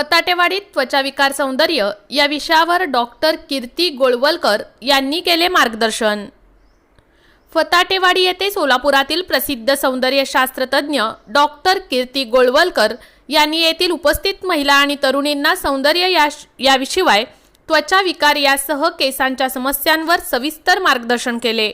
फताटेवाडीत त्वचाविकार सौंदर्य या विषयावर डॉक्टर कीर्ती गोळवलकर यांनी केले मार्गदर्शन. फताटेवाडी येथे सोलापुरातील प्रसिद्ध सौंदर्यशास्त्रतज्ञ डॉक्टर कीर्ती गोळवलकर यांनी येथील उपस्थित महिला आणि तरुणींना सौंदर्य या याशिवाय त्वचा विकार यासह केसांच्या समस्यांवर सविस्तर मार्गदर्शन केले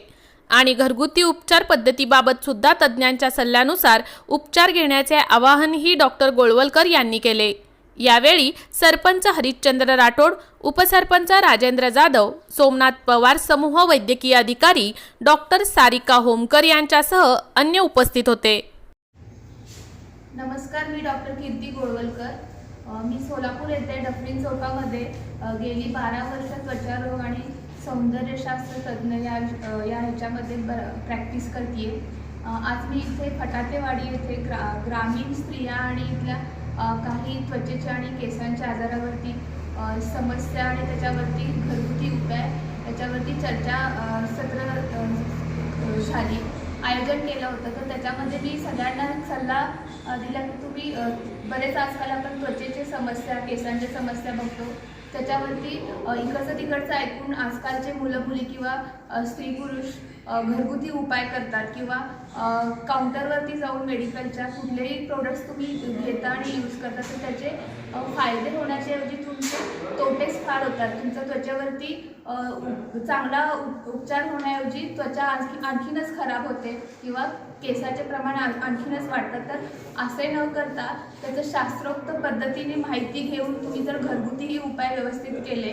आणि घरगुती उपचार पद्धतीबाबत सुद्धा तज्ज्ञांच्या सल्ल्यानुसार उपचार घेण्याचे आवाहनही डॉक्टर गोळवलकर यांनी केले. यावेळी सरपंच हरिश्चंद्र राठोड उपसरपंच राजेंद्र जाधव सोमनाथ पवार समूह वैद्यकीय अधिकारी डॉक्टर सारिका होमकर यांच्यासह अन्य उपस्थित होते. नमस्कार मी डॉक्टर कीर्ती गोळवलकर. मी सोलापूर येथे डफरीन चौकामध्ये गेली बारा वर्ष त्वचारोग आणि सौंदर्यशास्त्र तज्ज्ञ या या ह्याच्यामध्ये ब प्रॅक्टिस करते आज मी इथे फटाटेवाडी येथे ग्रा ग्रामीण स्त्रिया आणि इथल्या काही त्वचेच्या आणि केसांच्या आजारावरती समस्या आणि त्याच्यावरती घरगुती उपाय त्याच्यावरती चर्चा सत्र झाली. आयोजन केलं होतं. तर त्याच्यामध्ये मी सगळ्यांना सल्ला दिला की तुम्ही बरेच आजकाल आपण त्वचेची समस्या केसांच्या समस्या बघतो. त्याच्यावरती इकडचं तिकडचं ऐकून आजकालचे मुलं मुली किंवा स्त्री पुरुष घरगुती उपाय करतात किंवा काउंटरवरती जाऊन मेडिकलच्या कुठलेही प्रोडक्ट्स तुम्ही घेता आणि यूज करता तर त्याचे फायदे होण्याच्याऐवजी तुमचे तोटेच फार होतात. तुमच्या त्वचेवरती चांगला उपचार होण्याऐवजी त्वचा आणखी आणखीनच खराब होते किंवा केसाचे प्रमाण आणखीनच वाढतं तर असे न करता त्याचं शास्त्रोक्त पद्धतीने माहिती घेऊन तुम्ही जर घरगुतीही उपाय व्यवस्थित केले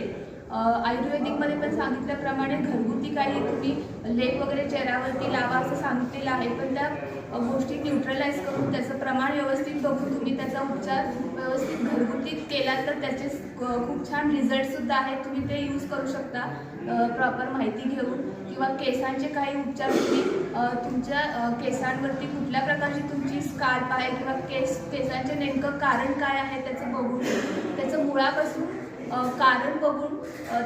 आयुर्वेदिकमध्ये पण सांगितल्याप्रमाणे घरगुती काही तुम्ही लेप वगैरे चेहऱ्यावरती लावा असं सांगितलेलं आहे. पण त्या गोष्टी न्यूट्रलाइज करून त्याचं प्रमाण व्यवस्थित बघून तुम्ही त्याचा उपचार व्यवस्थित घरगुती केला तर त्याचे खूप छान रिझल्टसुद्धा आहेत. तुम्ही ते यूज करू शकता प्रॉपर माहिती घेऊन. किंवा केसांचे काही उपचार तुम्ही तुमच्या केसांवरती कुठल्या प्रकारची तुमची स्कार्प आहे किंवा केस केसांचे नेमकं कारण काय आहे त्याचं बघून त्याचं मुळापासून कारण बघून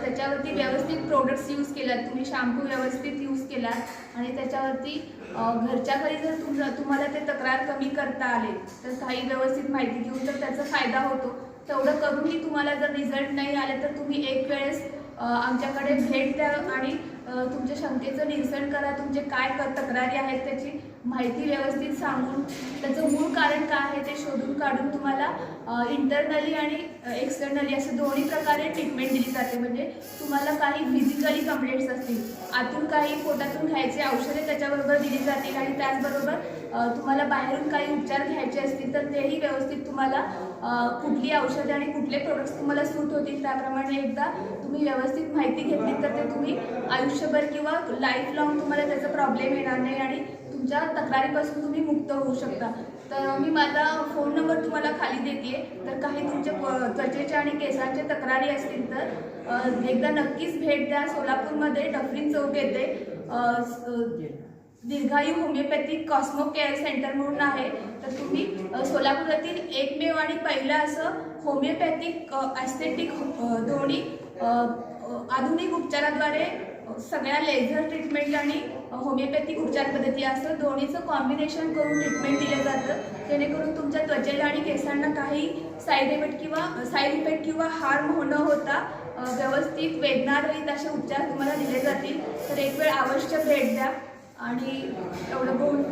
त्याच्यावरती व्यवस्थित प्रोडक्ट्स यूज केलात तुम्ही शॅम्पू व्यवस्थित यूज केलात. आणि त्याच्यावरती घरच्या घरी जर तुम तुम्हाला ते तक्रार कमी करता आले तर काही व्यवस्थित माहिती घेऊन तर त्याचा फायदा होतो. तेवढं करूनही तुम्हाला जर रिझल्ट नाही आले तर तुम्ही एक वेळेस आमच्याकडे भेट द्या आणि तुमच्या शंकेचं निरसन करा. तुमचे काय क तक्रारी आहेत त्याची माहिती व्यवस्थित सांगून त्याचं कारण काय आहे ते शोधून काढून तुम्हाला इंटरनली आणि एक्सटर्नली असे दोन्ही प्रकारे ट्रीटमेंट दिली जाते. म्हणजे तुम्हाला काही फिजिकली कंप्लेंट्स असतील आतून काही पोटातून घ्यायचे औषधे त्याच्याबरोबर दिली जातील आणि त्याचबरोबर तुम्हाला बाहेरून काही उपचार घ्यायचे असतील तर तेही व्यवस्थित तुम्हाला कुठली औषधे आणि कुठले प्रोडक्ट्स तुम्हाला सूट होतील त्याप्रमाणे एकदा तुम्ही व्यवस्थित माहिती घेतली तर ते तुम्ही आयुष्यभर किंवा लाईफ लॉंग तुम्हाला त्याचा प्रॉब्लेम येणार नाही आणि तुमच्या तक्रारीपासून तुम्ही मुक्त होऊ शकता. तर मी माझा फोन नंबर तुम्हाला खाली देते. तर काही तुमच्या प- आणि केसांचे तक्रारी असतील तर एकदा नक्कीच भेट द्या. सोलापूरमध्ये डफरीन चौक येते. Dirghayu homeopathic cosmo care centre म्हणून आहे. तर तुम्ही सोलापुरातील एकमेव आणि पहिलं असं होमिओपॅथिक ॲस्थेटिक दोन्ही आधुनिक उपचाराद्वारे सगळ्या लेझर ट्रीटमेंट आणि होमिओपॅथिक उपचार पद्धती असतं दोन्हीचं कॉम्बिनेशन करून ट्रीटमेंट दिलं जातं. जेणेकरून तुमच्या त्वचेला आणि केसांना काही साईड इफेक्ट किंवा साईड इफेक्ट किंवा हार्म न होता व्यवस्थित वेदनारहित असे उपचार तुम्हाला दिले जातील. तर एक वेळ अवश्य भेट द्या. आणि एवढं बोल